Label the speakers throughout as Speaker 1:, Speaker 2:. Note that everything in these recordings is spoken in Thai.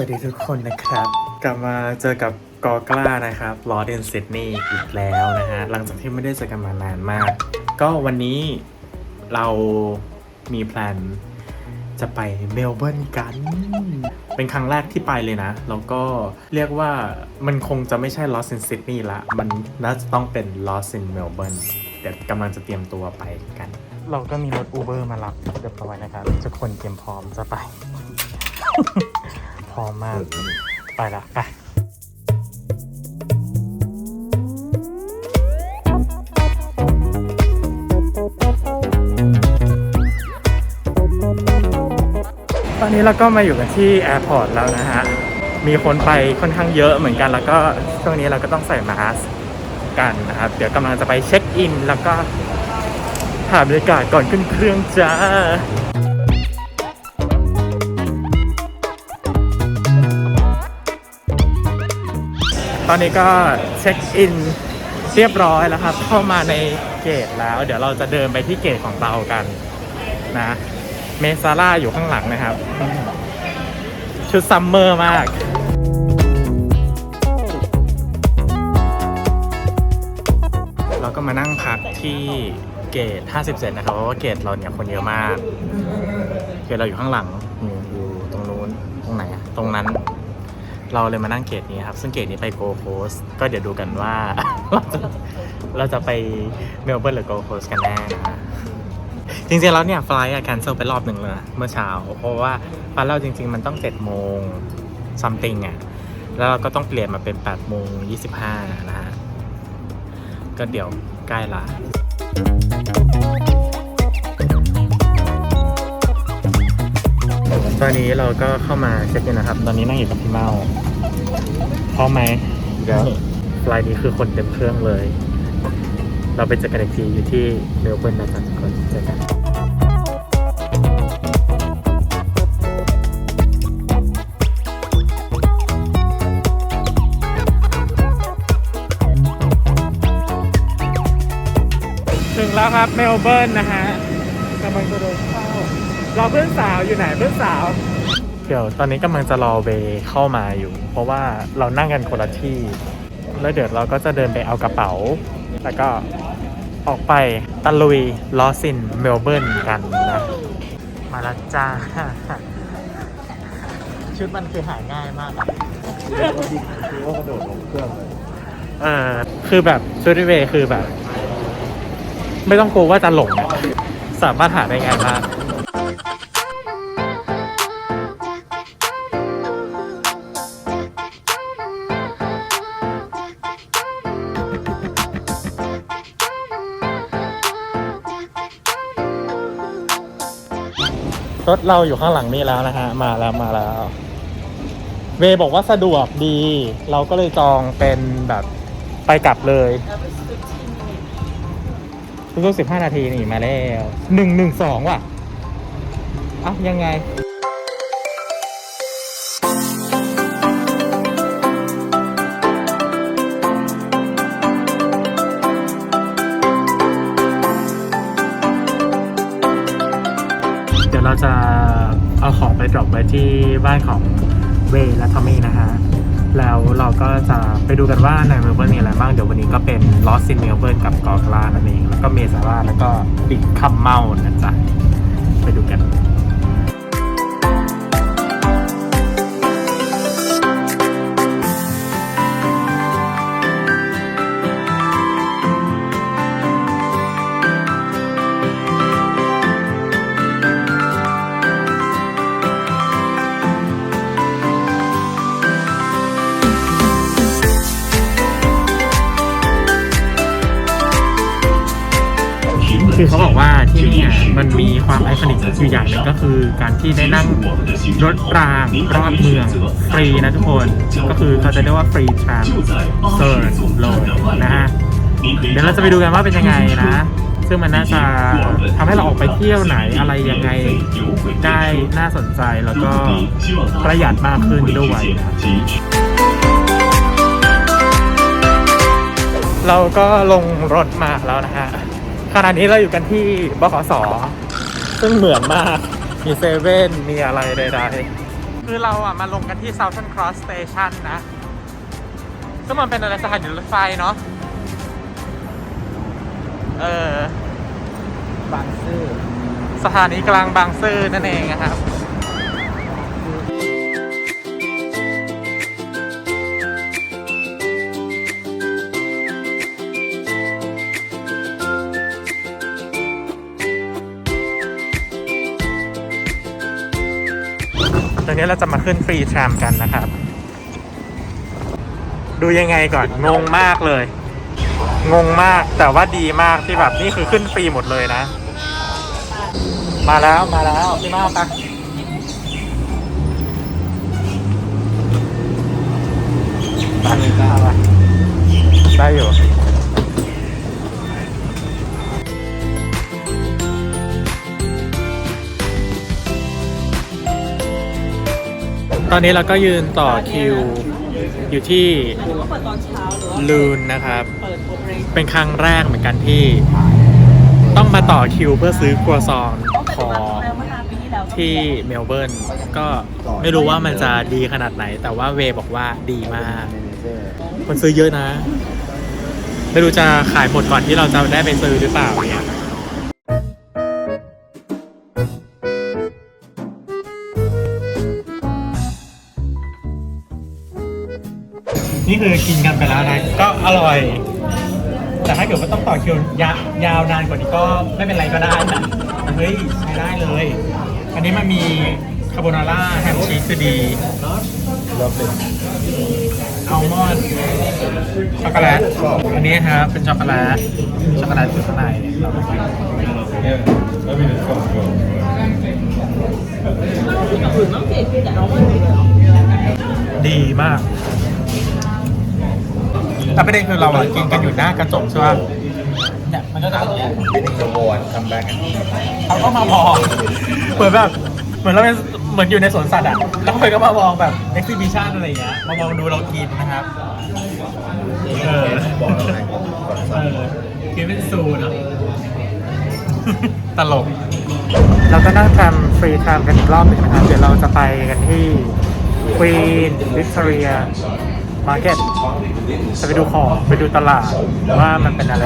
Speaker 1: วัสดีทุกคนนะครับ กลับมาเจอกับกอกล้านะครับลอเดนซิดนีย์อีกแล้วนะฮะ หลังจากที่ไม่ได้เจอกันมานานมาก ก็วันนี้เรามีแพลนจะไปเมลเบิร์นกัน เป็นครั้งแรกที่ไปเลยนะ แล้วก็เรียกว่ามันคงจะไม่ใช่ Lost in Sydney ละ มันน่าจะต้องเป็น Lost in Melbourne เดี๋ยวกำลังจะเตรียมตัวไปกัน เราก็มีรถ Uber มารับเรียบร้อยนะครับทุกคนเตรียมพร้อมจะไปพ ร้อมมาก ไปละไปตอนนี้เราก็มาอยู่กันที่แอร์พอร์ตแล้วนะฮะ มีคนไปค่อนข้างเยอะเหมือนกัน แล้วก็ช่วงนี้เราก็ต้องใส่มาสก์กันนะครับ เดี๋ยวกำลังจะไปเช็คอิน แล้วก็ถ่ายบรรยากาศก่อนขึ้นเครื่องจ้า ตอนนี้ก็เช็คอินเรียบร้อยแล้วครับ เข้ามาในเกตแล้ว เดี๋ยวเราจะเดินไปที่เกตของเรากันนะ เมซาร่าอยู่ข้างหลังนะครับ ชุดซัมเมอร์มากเราก็มานั่งพักที่เกต50เซนะครับ เพราะว่าเกตเราเนี่ยคนเยอะมาก เกตเราอยู่ข้างหลังอยู่ตรงนู้น ตรงไหนอะตรงนั้น เราเลยมานั่งเกตนี้ครับ ซึ่งเกตนี้ไปโกโ o สก็เดี๋ยวดูกันว่า เราจะเราจะไปเมลเบิร์นหรือโกโ o สกันแน่นะจริงๆแล้วเนี่ยไฟล์อะแคนเซิลไปรอบหนึ่งเลยนะเมื่อเช้า เพราะว่าไฟล์เราจริง ๆ มันต้อง7โมง something อะแล้วเราก็ต้องเปลี่ยนมาเป็น8โมง25นะฮะก็เดี๋ยวใกล้ละ อนนี้เราก็เข้ามาเช็คอินนะครับ ตอนนี้นั่งอยู่กับพี่เมาพร้อมไหมเดี๋ยวไฟล์นี้คือคนเต็มเครื่องเลย เราไปเจอกันอีกทีอยู่ที่เมลเบิร์นนะจ๊ะทุกคนเจอกันถึงแล้วครับเมลเบิร์นนะฮะกำลังจะเดินเข้า รอเพื่อนสาวอยู่ไหนเพื่อนสาว เดี๋ยวตอนนี้กำลังจะรอเวย์เข้ามาอยู่ เพราะว่าเรานั่งกันคนละที่ แล้วเดี๋ยวเราก็จะเดินไปเอากระเป๋า แล้วก็ออกไปตะลุยลอสินเมลเบิร์นกันนะ มาล้วจ้า ชุดมันคือหาง่ายมากอะ
Speaker 2: คือว่ากระโดดลงเครื่องเลย
Speaker 1: เออคือแบบชุดเวย์คือแบบ ไม่ต้องกลัวว่าจะหลงอะสามารถหาได้ง่ายมาก รถเราอยู่ข้างหลังนี่แล้วนะฮะ มาแล้วมาแล้ว เวบอกว่าสะดวกดี เราก็เลยจองเป็นแบบไปกลับเลยทุกสิบห้านาทีนี่มาแล้วหนึ่งหนึ่งสองว่ะอะยังไง ดรอปไว้ที่บ้านของเวและทอมมี่นะฮะแล้วเราก็จะไปดูกันว่าในเมลเบิร์นมีอะไรบ้าง เดี๋ยววันนี้ก็เป็นลอสซินเมลเบิร์นกับกอร์กลานั่นเอง แล้วก็เมซาร่าแล้วก็บิ๊กคัมเมานะจ๊ะ ไปดูกัน คือเขาบอกว่าที่เนี่ยมันมีความไอคอนิกอยู่อย่างหนึ่งก็คือการที่ได้นั่งรถรางรอบเมืองฟรีนะทุกคน ก็คือเขาจะเรียกว่าฟรีทรานเซอร์โลนะฮะเดี๋ยวเราจะไปดูกันว่าเป็นยังไงนะ ซึ่งมันน่าจะทำให้เราออกไปเที่ยวไหนอะไรยังไงได้น่าสนใจแล้วก็ประหยัดมากขึ้นด้วยเราก็ลงรถมาแล้วนะฮะ ขณะนี้เราอยู่กันที่บขสซึ่งเหมือนมาก มีเซเว่น มีอะไรใดคือเราอะมาลงกันที่ Southern Cross Station นะซึ่งมันเป็นอะไรสถานีรถไฟเนาะ เออ
Speaker 2: บางซื่อ
Speaker 1: สถานีกลางบางซื่อนั่นเองนะครับ ตอนนี้เราจะมาขึ้นฟรีทรามกันนะครับ ดูยังไงก่อน งงมากเลย งงมากแต่ว่าดีมากที่แบบนี่คือขึ้นฟรีหมดเลยนะ มาแล้วมาแล้วพี่มาปะไปได้อยู่ ตอนนี้เราก็ยืนต่อคิวอยู่ที่ลูนนะครับ
Speaker 3: เป็
Speaker 1: นครั้งแรกเหมือนกันที่ ต้องมาต่อคิวเพื่อซื้อครัวซองของ
Speaker 3: ที่
Speaker 1: เมลเบิร์นก็ไม่รู้ว่ามันจะดีขนาดไหน แต่ว่าเวบอกว่าดีมากคนซื้อเยอะนะ ไม่รู้จะขายหมดก่อนที่เราจะได้ไปซื้อหรือเปล่าเนี่ย นี่คือกินกันไปแล้วนะ ก็อร่อย แต่ถ้าเกิดว่าต้องต่อคิวยายาวนานกว่านี้ก็ไม่เป็นไรก็ได้นะเฮ้ยใช้ได้เลย อันนี้มันมีคาโบนาร่าแฮมชีสคือดี
Speaker 2: ลิฟเลย
Speaker 1: อัลมอนด์ช็อกโกแลตอันนี้ครับเป็นช็อกโกแลตช็อกโกแลตอยู่ข้างในเราไปกิน
Speaker 2: แล้วมีห
Speaker 3: ม่ดี
Speaker 1: มาก แต่ประเด็นคือเราอะกินกันอยู่หน้ากระจกใช่ป่ะเนี่ยมันก็จะเป็นอย่างเงี้ย
Speaker 2: วิจโวนคัมแบ็กแอน
Speaker 1: เขาก็มามองเหมือนแบบเหมือนเราเป็นเหมือนอยู่ในสวนสัตว์อะแล้วเขาก็มามองแบบเอ็กซิบิชันอะไรอย่างเงี้ยมามองดูเรากินนะครับเออ
Speaker 2: บอกอะไรก่อน
Speaker 1: เออกินเป็นซูเนอะตลก เราก็นั่งทำฟรีไทม์กันอีกรอบหนึ่งนะครับ เดี๋ยวเราจะไปกันที่ Queen Victoria Market จะไปดูของไปดูตลาดว่ามันเป็นอะไร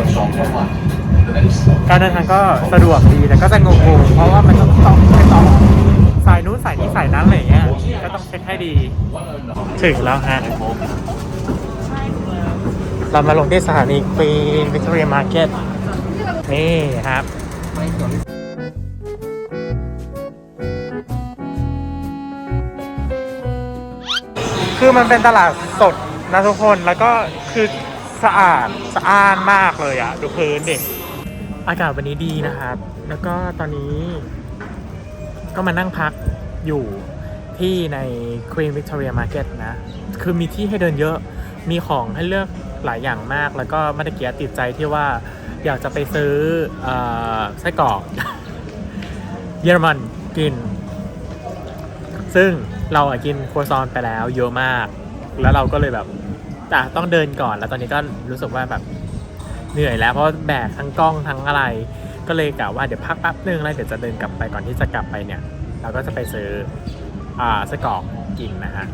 Speaker 1: การเดินทางก็สะดวกดีแต่ก็จะงงๆเพราะว่ามันต้องต้องไปต่อสายนู้นสายนี้สายนั้นอะไรอย่างเงี้ยก็ต้องเช็คให้ดี ถึงแล้วฮะเรามาลงที่สถานี Queen Victoria Market นี่ครับคือมันเป็นตลาดสด นะทุกคนแล้วก็คือสะอาดสะอานมากเลยอะดูพื้นด็กอากาศวันนี้ดีนะครับ แล้วก็ตอนนี้ก็มานั่งพักอยู่ที่ใน Queen Victoria Market นะ คือมีที่ให้เดินเยอะ มีของให้เลือกหลายอย่างมาก แล้วก็เมื่อตะเกียติดใจที่ว่าอยากจะไปซื้ออไส้กรอก เยอรมันกิน ซึ่งเราอะกินครัวซองไปแล้วเยอะมาก แล้วเราก็เลยแบบ อะต้องเดินก่อน แล้วตอนนี้ก็รู้สึกว่าแบบเหนื่อยแล้วเพราะแบกทั้งกล้องทั้งอะไร ก็เลยกะว่าเดี๋ยวพักแป๊บนึงแล้วเดี๋ยวจะเดินกลับไปก่อนที่จะกลับไปเนี่ยเราก็จะไปซื้ออ่าสกอกกินนะฮะ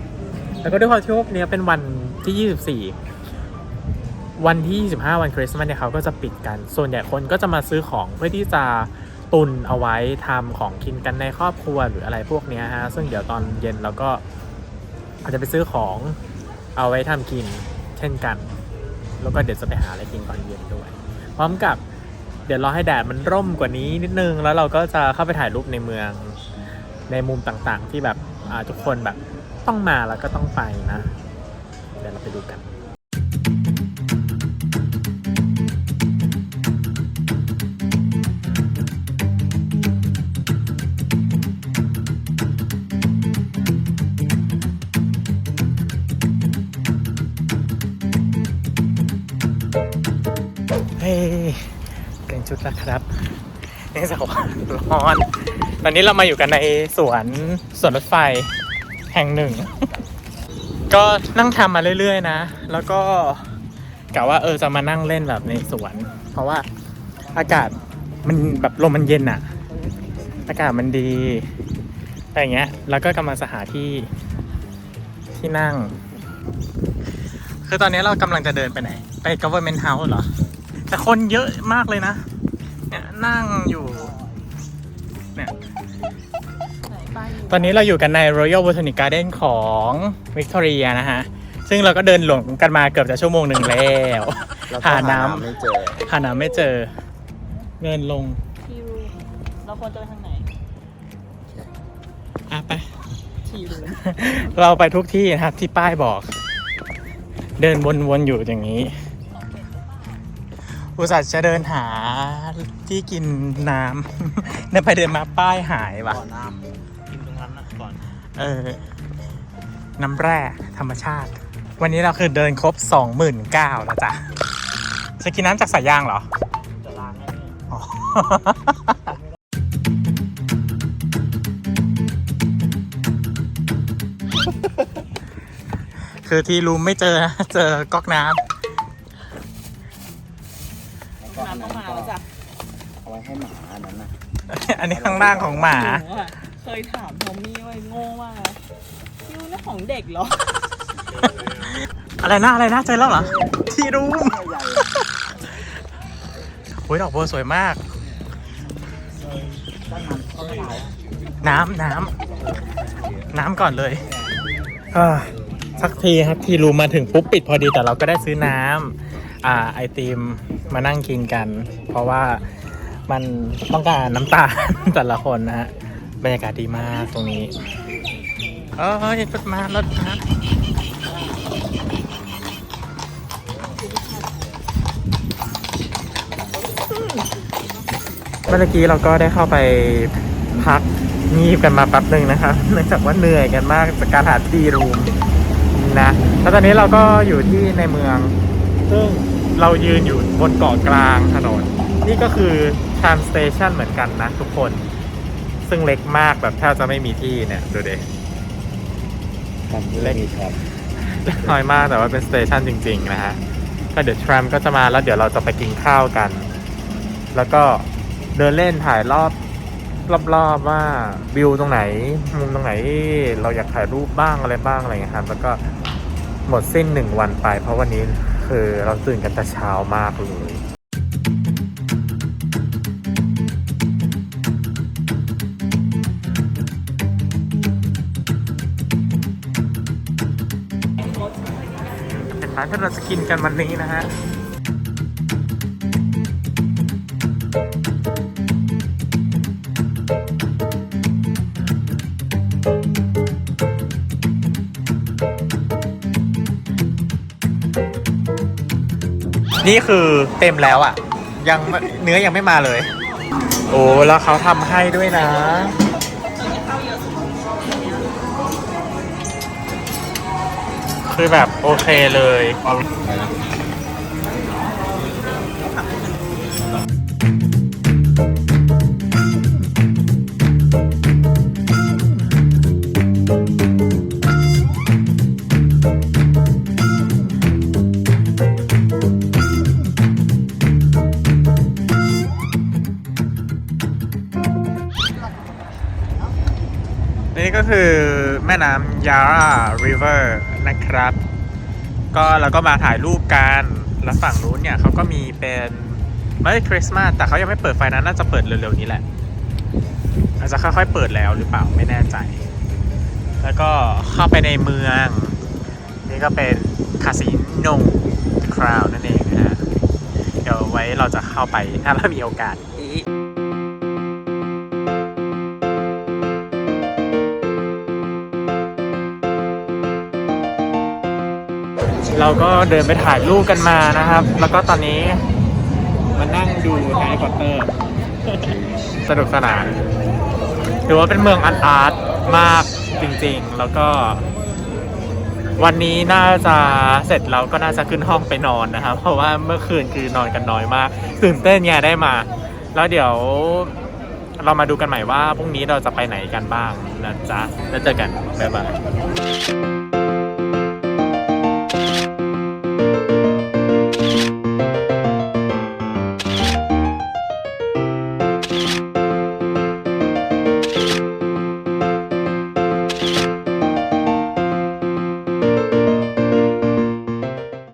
Speaker 1: แล้วก็ด้วยความที่ว่าเนี้ยเป็นวันที่ 24 วันที่ 25 วันคริสต์มาสเนี่ยเขาก็จะปิดกัน ส่วนใหญ่คนก็จะมาซื้อของเพื่อที่จะตุนเอาไว้ทำของกินกันในครอบครัวหรืออะไรพวกเนี้ยฮะซึ่งเดี๋ยวตอนเย็นเราก็อาจจะไปซื้อของ เอาไว้ทำกินเช่นกัน แล้วก็เดี๋ยวจะไปหาอะไรกินตอนเย็นด้วย พร้อมกับเดี๋ยวรอให้แดดมันร่มกว่านี้นิดนึง แล้วเราก็จะเข้าไปถ่ายรูปในเมืองในมุมต่างๆ ที่แบบทุกคนแบบต้องมาแล้วก็ต้องไปนะ เดี๋ยวเราไปดูกัน ชุดแล้วครับเนื่องจากว่าร้อน ตอนนี้เรามาอยู่กันในสวนสวนรถไฟแห่งหนึ่ง ก็นั่งทำมาเรื่อยๆนะ แล้วก็กะว่าเออจะมานั่งเล่นแบบในสวน เพราะว่าอากาศมันแบบลมมันเย็นอะอากาศมันดีอย่างเงี้ย แล้วก็กำลังจะหาที่ที่นั่ง คือตอนนี้เรากำลังจะเดินไปไหน ไป government house เหรอ แต่คนเยอะมากเลยนะ นี่ยนั่งอยู่ เนี่ย
Speaker 3: ไหนป้ายมี
Speaker 1: ตอนนี้เราอยู่กันใน Royal Botanic Garden ของ Victoria นะฮะ ซึ่งเราก็เดินหลงกันมาเกือบจะชั่วโมงหนึ่งแล้ว
Speaker 2: แล้วก็
Speaker 1: หาน้ำ
Speaker 2: ไม่เจอ
Speaker 1: หาน้ำไม่เจอเงินลง
Speaker 3: ทีรูมเราควรจะไปทางไหน
Speaker 1: อะไป
Speaker 3: ทีรูม
Speaker 1: เราไปทุกที่นะครับที่ป้ายบอก เดินวนๆอยู่อย่างนี้ อุตส่าห์จะเดินหาที่กินน้ำ เดินไปเดินมาป้ายหายว่ะ
Speaker 2: ก่อนน้ำกินตรงนั้นนะก่อน
Speaker 1: เออ น้ำแร่ธรรมชาติ วันนี้เราคือเดินครบ 29,000แล้วจ้ะ จะกินน้ำจากสายยางเหรอ
Speaker 2: จะล้างให้
Speaker 1: อ๋อ คือที่รูมไม่เจอนะ เจอก๊อกน้
Speaker 3: น้ำ อั
Speaker 2: นนี้
Speaker 1: ข้างล่างของหมา
Speaker 3: หนูอะเคยถามทอมมี่ไว้โง่มากนะทีรูมนี่ของเด็กเหรอ
Speaker 1: อะไรนะอะไรนะเจอแล้วเหรอ ที่รูมโอ้ยดอกบัวสวยมาก น้ำน้ำน้ำก่อนเลยอ่าสักทีครับที่รูมมาถึงปุ๊บปิดพอดีแต่เราก็ได้ซื้อน้ำอ่าไอติมมานั่งกินกัน เพราะว่า มันต้องการน้ำตาลแต่ละคนนะฮะบรรยากาศดีมากตรงนี้เออรถมารถมาเมื่อกี้เราก็ได้เข้าไปพักงีบกันมาแป๊บหนึ่งนะครับเนื่องจากว่าเหนื่อยกันมากจากการหาที่รูมนะแล้วตอนนี้เราก็อยู่ที่ในเมือง ซึ่งเรายืนอยู่บนเกาะกลางถนน นี่ก็คือ tram station เหมือนกันนะทุกคน ซึ่งเล็กมากแบบแทบจะไม่มีที่เนี่ย ดูเด็
Speaker 2: ทำเล็กครับ
Speaker 1: น้อยมากแต่ว่าเป็นสเตชันจริง ๆ นะฮะก็เดี๋ยวทรัมก็จะมาแล้วเดี๋ยวเราจะไปกินข้าวกัน แล้วก็เดินเล่นถ่ายรอบรอบๆว่าวิวตรงไหน มุมตรงไหนที่เราอยากถ่ายรูปบ้างอะไรบ้างอะไรเงี้ยครับแล้วก็หมดสิ้นหนึ่งวันไป เพราะวันนี้คือเราตื่นกันแต่เช้ามากเลย ร้านที่เราจะกินกันวันนี้นะฮะนี่คือเต็มแล้วอะ ยังเนื้อยังไม่มาเลย โอ้แล้วเขาทำให้ด้วยนะ คือแบบโอเคเลยนี่ก็คือแม่น้ำยาราริเวอร์ นะครับ ก็เราก็มาถ่ายรูปกันแล้วฝั่งนู้นเนี่ยเขาก็มีเป็นไม่คริสต์มาสแต่เขายังไม่เปิดไฟนั้นน่าจะเปิดเร็วๆนี้แหละอาจจะค่อยๆเปิดแล้วหรือเปล่าไม่แน่ใจ แล้วก็เข้าไปในเมือง นี่ก็เป็นคาสิโนคราวนั่นเองนะฮะเดี๋ยวไว้เราจะเข้าไปถ้าเรามีโอกาสอี เราก็เดินไปถ่ายรูปกันมานะครับ แล้วก็ตอนนี้มานั่งดูแฮร์รี่พอตเตอร์สนุกสนานถือว่าเป็นเมืองอาร์ตอาร์ตมากจริงๆ แล้วก็ วันนี้น่าจะเสร็จแล้วก็น่าจะขึ้นห้องไปนอนนะครับ เพราะว่าเมื่อคืนคือนอนกันน้อยมาก ตื่นเต้นไงได้มา แล้วเดี๋ยวเรามาดูกันใหม่ว่าพรุ่งนี้เราจะไปไหนกันบ้างนะจ๊ะ แล้วเจอกัน บ๊ายบาย